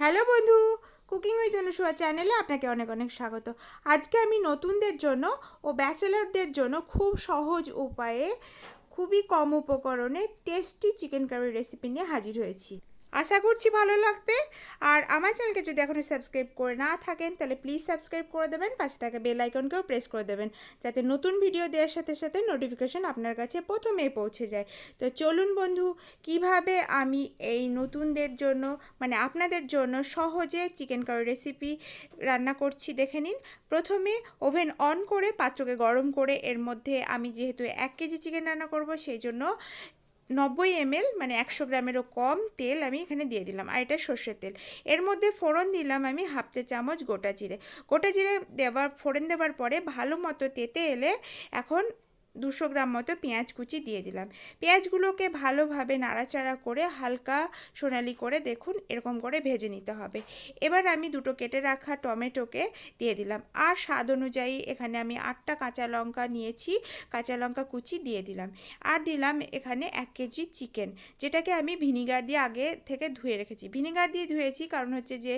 Hello বন্ধু cooking with Anusuya চ্যানেলে আপনাকে অনেক অনেক স্বাগত। আজকে আমি নতুনদের জন্য ও ব্যাচেলারদের জন্য খুব সহজ উপায়ে খুবই কম উপকরণে টেস্টি চিকেন কারি রেসিপি নিয়ে হাজির হয়েছি। আশা করছি ভালো লাগবে। আর আমার চ্যানেলকে যদি এখনও সাবস্ক্রাইব করে না থাকেন, তাহলে প্লিজ সাবস্ক্রাইব করে দেবেন, পাশে থাকা বেল আইকনকেও প্রেস করে দেবেন, যাতে নতুন ভিডিও দেওয়ার সাথে সাথে নোটিফিকেশন আপনার কাছে প্রথমেই পৌঁছে যায়। তো চলুন বন্ধু, কীভাবে আমি এই নতুনদের জন্য মানে আপনাদের জন্য সহজে চিকেন কারি রেসিপি রান্না করছি দেখে নিন। প্রথমে ওভেন অন করে পাত্রকে গরম করে, এর মধ্যে আমি যেহেতু এক কেজি চিকেন রান্না করব, সেই জন্য নব্বই এমএল মানে একশো গ্রামেরও কম তেল আমি এখানে দিয়ে দিলাম, আর এটা সর্ষের তেল। এর মধ্যে ফোড়ন দিলাম আমি হাফ চা চামচ গোটা জিরে। গোটা জিরে দেওয়ার, ফোড়ন দেওয়ার পরে ভালো মতো তেতে এলে এখন দুশো গ্রাম মতো পেঁয়াজ কুচি দিয়ে দিলাম। পেঁয়াজগুলোকে ভালোভাবে নাড়াচাড়া করে হালকা সোনালি করে দেখুন, এরকম করে ভেজে নিতে হবে। এবার আমি দুটো কেটে রাখা টমেটোকে দিয়ে দিলাম। আর স্বাদ অনুযায়ী এখানে আমি আটটা কাঁচা লঙ্কা নিয়েছি, কাঁচা লঙ্কা কুচি দিয়ে দিলাম। আর দিলাম এখানে এক কেজি চিকেন, যেটাকে আমি ভিনিগার দিয়ে আগে থেকে ধুয়ে রেখেছি। ভিনিগার দিয়ে ধুয়েছি কারণ হচ্ছে যে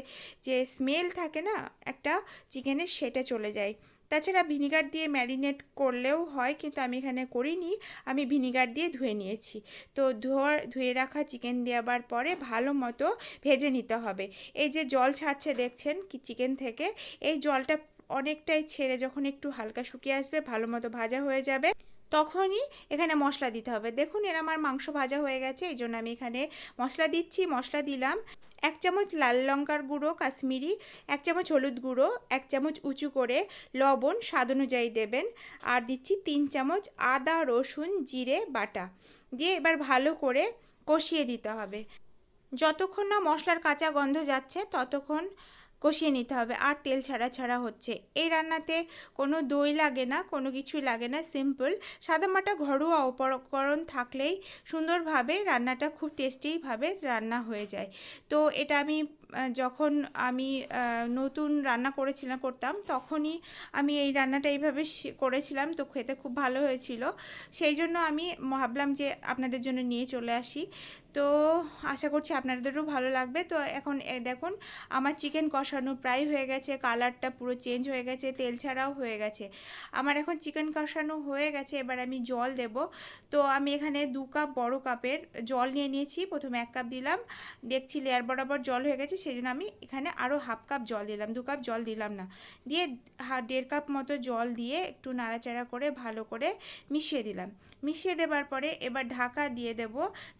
যে স্মেল থাকে না, একটা চিকেনের সেটা চলে যায়। তাছাড়া ভিনিগার দিয়ে ম্যারিনেট করলেও হয়, কিন্তু আমি এখানে করিনি। আমি ভিনিগার দিয়ে ধুয়ে নিয়েছি। তো ধোয়ার, ধুয়ে রাখা চিকেন দেওয়ার পরে ভালো মতো ভেজে নিতে হবে। এই যে জল ছাড়ছে দেখছেন কি চিকেন থেকে, এই জলটা অনেকটাই ছেড়ে যখন একটু হালকা শুকিয়ে আসবে, ভালো মতো ভাজা হয়ে যাবে, তখনই এখানে মশলা দিতে হবে। দেখুন, এর আমার মাংস ভাজা হয়ে গেছে, এই জন্য আমি এখানে মশলা দিচ্ছি, মশলা দিলাম। এক চামচ লাল লঙ্কার গুঁড়ো, কাশ্মীরি, এক চামচ হলুদ গুঁড়ো, এক চামচ উঁচু করে লবণ স্বাদ অনুযায়ী দেবেন। আর দিচ্ছি তিন চামচ আদা, রসুন, জিরে, বাটা। দিয়ে এবার ভালো করে কষিয়ে দিতে হবে। যতক্ষণ না মশলার কাঁচা গন্ধ যাচ্ছে, ততক্ষণ কষিয়ে নিতে হবে আর তেল ছাড়া ছাড়া হচ্ছে। এই রান্নাতে কোনো দই লাগে না, কোনো কিছুই লাগে না সিম্পল সাদামাটা ঘরোয়া উপকরণ থাকলেই সুন্দরভাবে রান্নাটা খুব টেস্টিভাবে রান্না হয়ে যায়। তো এটা আমি যখন আমি নতুন রান্না করেছিলাম, করতাম, তখনই আমি এই রান্নাটা এইভাবে করেছিলাম। তো খেতে খুব ভালো হয়েছিল। সেই জন্য আমি ভাবলাম যে আপনাদের জন্য নিয়ে চলে আসি। তো আশা করছি আপনাদেরও ভালো লাগবে। তো এখন দেখুন, আমার চিকেন কষানো প্রায় হয়ে গেছে কালারটা পুরো চেঞ্জ হয়ে গেছে, তেল ছাড়াও হয়ে গেছে। আমার এখন চিকেন কষানো হয়ে গেছে, এবার আমি জল দেব। তো আমি এখানে দু কাপ বড় কাপের জল নিয়ে নিয়েছি, প্রথমে এক কাপ দিলাম, দেখছি লেয়ার বরাবর জল হয়ে গেছে সেই জন্য আমি এখানে আরও হাফ কাপ জল দিলাম, দু কাপ জল দিলাম না। দিয়ে দেড় কাপ মতো জল দিয়ে একটু নাড়াচাড়া করে, ভালো করে মিশিয়ে দিলাম। মিশিয়ে দেবার পরে এবার ঢাকা দিয়ে দেব।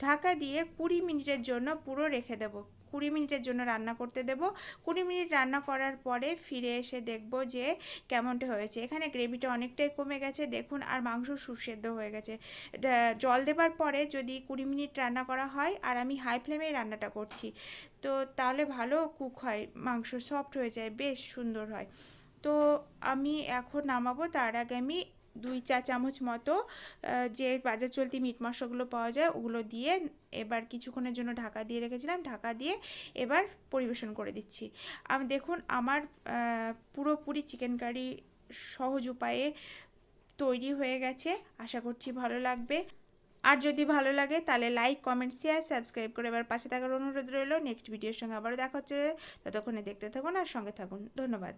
ঢাকা দিয়ে কুড়ি মিনিটের জন্য পুরো রেখে দেব। কুড়ি মিনিটের জন্য রান্না করতে দেব। কুড়ি মিনিট রান্না করার পরে ফিরে এসে দেখব যে কেমনটা হয়েছে। এখানে গ্রেভিটা অনেকটাই কমে গেছে। দেখুন, আর মাংস সুসেদ্ধ হয়ে গেছে। জল দেবার পরে যদি কুড়ি মিনিট রান্না করা হয়, আর আমি হাই ফ্লেমেই রান্নাটা করছি, তো তাহলে ভালো কুক হয়। মাংস সফট হয়ে যায়, বেশ সুন্দর হয়। তো আমি এখন নামাবো। তার আগে আমি দুই চা চামচ মতো যে বাজার চলতি মিট মশলাগুলো পাওয়া যায় ওগুলো দিয়ে এবার কিছুক্ষণের জন্য ঢাকা দিয়ে রেখেছিলাম। ঢাকা দিয়ে এবার পরিবেশন করে দিচ্ছি। আমি, দেখুন আমার পুরোপুরি চিকেন কারি সহজ উপায়ে তৈরি হয়ে গেছে। আশা করছি ভালো লাগবে। আর যদি ভালো লাগে তাহলে লাইক কমেন্ট শেয়ার সাবস্ক্রাইব করে এবার পাশে থাকার অনুরোধ রইল। নেক্সট ভিডিওর সঙ্গে আবারও দেখা হচ্ছে। ততক্ষণে দেখতে থাকুন আর সঙ্গে থাকুন। ধন্যবাদ।